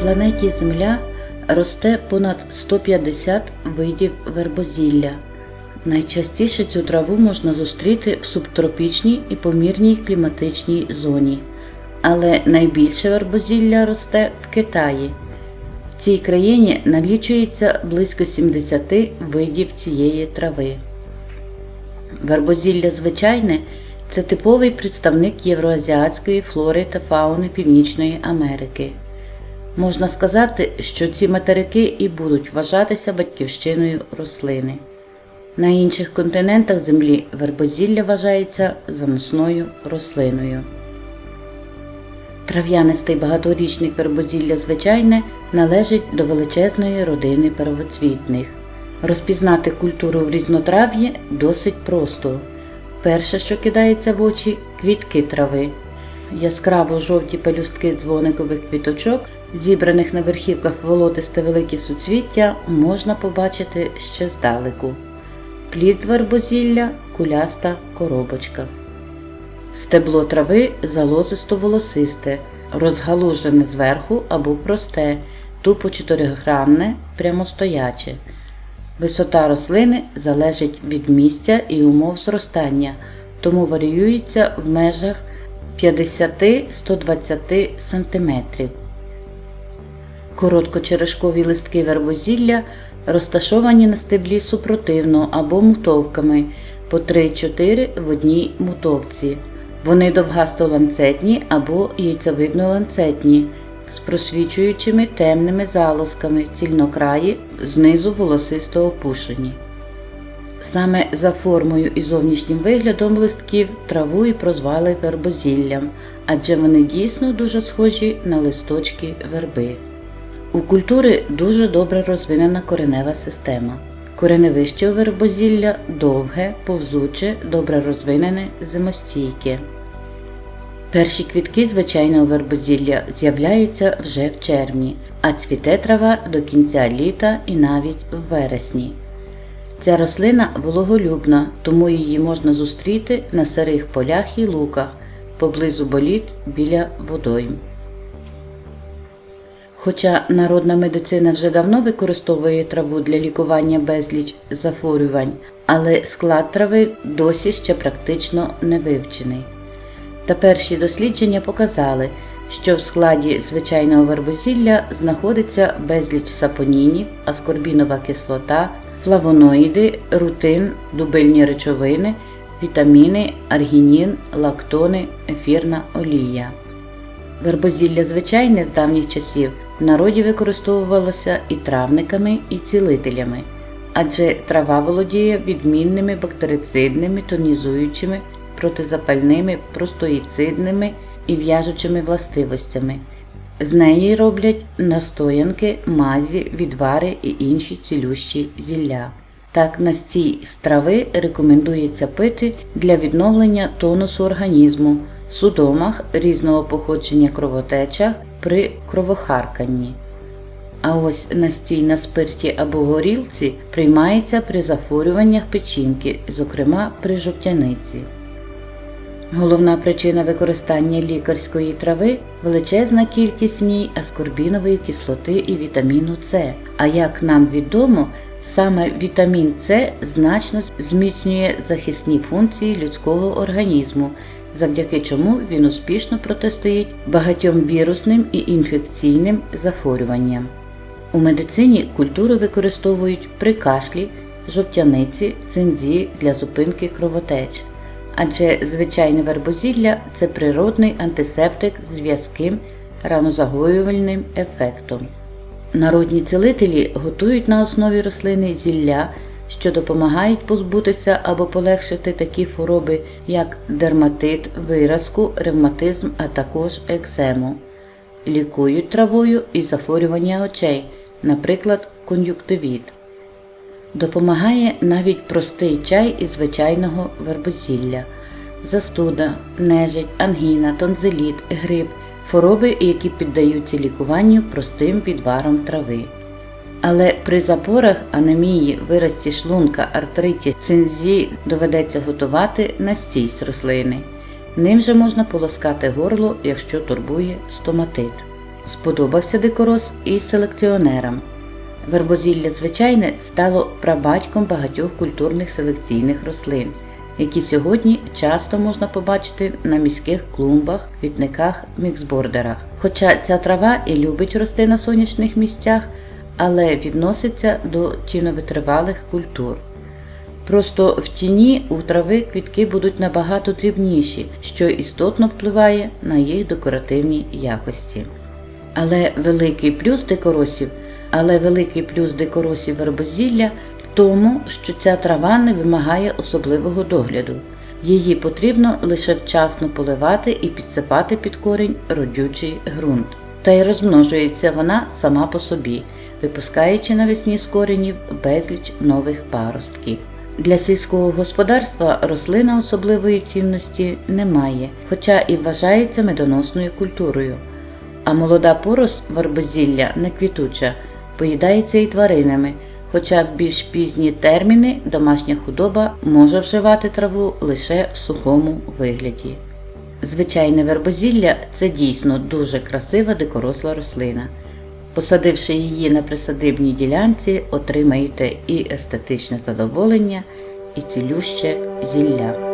планеті Земля росте понад 150 видів вербозілля. Найчастіше цю траву можна зустріти в субтропічній і помірній кліматичній зоні, але найбільше вербозілля росте в Китаї. В цій країні налічується близько 70 видів цієї трави. Вербозілля звичайне це типовий представник євроазіатської флори та фауни Північної Америки. Можна сказати, що ці материки і будуть вважатися батьківщиною рослини. На інших континентах Землі вербозілля вважається заносною рослиною. Трав'янистий багаторічник вербозілля звичайне належить до величезної родини первоцвітних. Розпізнати культуру в різнотрав'ї досить просто. Перше, що кидається в очі квітки трави. Яскраво жовті пелюстки дзвоникових квіточок, зібраних на верхівках волотисте великі суцвіття, можна побачити ще здалеку. Плід вербозілля куляста коробочка. Стебло трави залозисто волосисте, розгалужене зверху або просте, тупо чотиригранне, прямостояче. Висота рослини залежить від місця і умов зростання, тому варіюється в межах 50-120 см. Короткочерешкові листки вербозілля розташовані на стеблі супротивно або мутовками по 3-4 в одній мутовці. Вони довгасто-ланцетні або яйцевидно-ланцетні з просвічуючими темними залозками цільнокраї знизу волосисто опушені. Саме за формою і зовнішнім виглядом листків траву і прозвали вербозіллям, адже вони дійсно дуже схожі на листочки верби. У культури дуже добре розвинена коренева система. Кореневище у вербозілля довге, повзуче, добре розвинене, зимостійке. Перші квітки звичайного вербозілля з'являються вже в червні, а цвіте трава до кінця літа і навіть в вересні. Ця рослина вологолюбна, тому її можна зустріти на сирих полях і луках поблизу боліт біля водойм. Хоча народна медицина вже давно використовує траву для лікування безліч захворювань, але склад трави досі ще практично не вивчений. Та перші дослідження показали, що в складі звичайного вербозілля знаходиться безліч сапонінів, аскорбінова кислота, флавоноїди, рутин, дубильні речовини, вітаміни, аргінін, лактони, ефірна олія. Вербозілля звичайне з давніх часів народі використовувалося і травниками, і цілителями, адже трава володіє відмінними бактерицидними, тонізуючими, протизапальними, простоїцидними і в'яжучими властивостями. З неї роблять настоянки, мазі, відвари і інші цілющі зілля. Так, настій з трави рекомендується пити для відновлення тонусу організму, судомах різного походження кровотечах при кровохарканні. А ось настій на спирті або горілці приймається при захворюваннях печінки, зокрема при жовтяниці. Головна причина використання лікарської трави величезна кількість в ній аскорбінової кислоти і вітаміну С. А як нам відомо, саме вітамін С значно зміцнює захисні функції людського організму, завдяки чому він успішно протистоїть багатьом вірусним і інфекційним захворюванням. У медицині культуру використовують при кашлі, жовтяниці, цинзі для зупинки кровотеч адже звичайне вербозілля це природний антисептик з в'язким ранозагоювальним ефектом. Народні цілителі готують на основі рослини зілля, що допомагають позбутися або полегшити такі хвороби, як дерматит, виразку, ревматизм, а також екзему. Лікують травою і захворювання очей, наприклад, кон'юктивіт. Допомагає навіть простий чай із звичайного вербозілля, застуда, нежить, ангіна, тонзиліт, грип, хвороби, які піддаються лікуванню простим відваром трави. Але при запорах, анемії, виразці шлунка, артриті, цинзі доведеться готувати настій з рослини. Ним же можна полоскати горло, якщо турбує стоматит. сподобався дикорос і селекціонерам. Вербозілля звичайне стало прабатьком багатьох культурних селекційних рослин, які сьогодні часто можна побачити на міських клумбах, квітниках, міксбордерах. Хоча ця трава і любить рости на сонячних місцях, але відноситься до тіновитривалих культур. Просто в тіні у трави квітки будуть набагато дрібніші, що істотно впливає на їх декоративні якості. Але великий плюс дикоросів, але великий плюс дикоросів вербозілля тому, що ця трава не вимагає особливого догляду. Її потрібно лише вчасно поливати і підсипати під корінь родючий ґрунт. Та й розмножується вона сама по собі, випускаючи навесні з коренів безліч нових паростків. Для сільського господарства рослина особливої цінності не має, хоча і вважається медоносною культурою. А молода порость варбозілля не квітуча, поїдається і тваринами, хоча в більш пізні терміни домашня худоба може вживати траву лише в сухому вигляді. Звичайне вербозілля це дійсно дуже красива дикоросла рослина. Посадивши її на присадибній ділянці, отримаєте і естетичне задоволення, і цілюще зілля.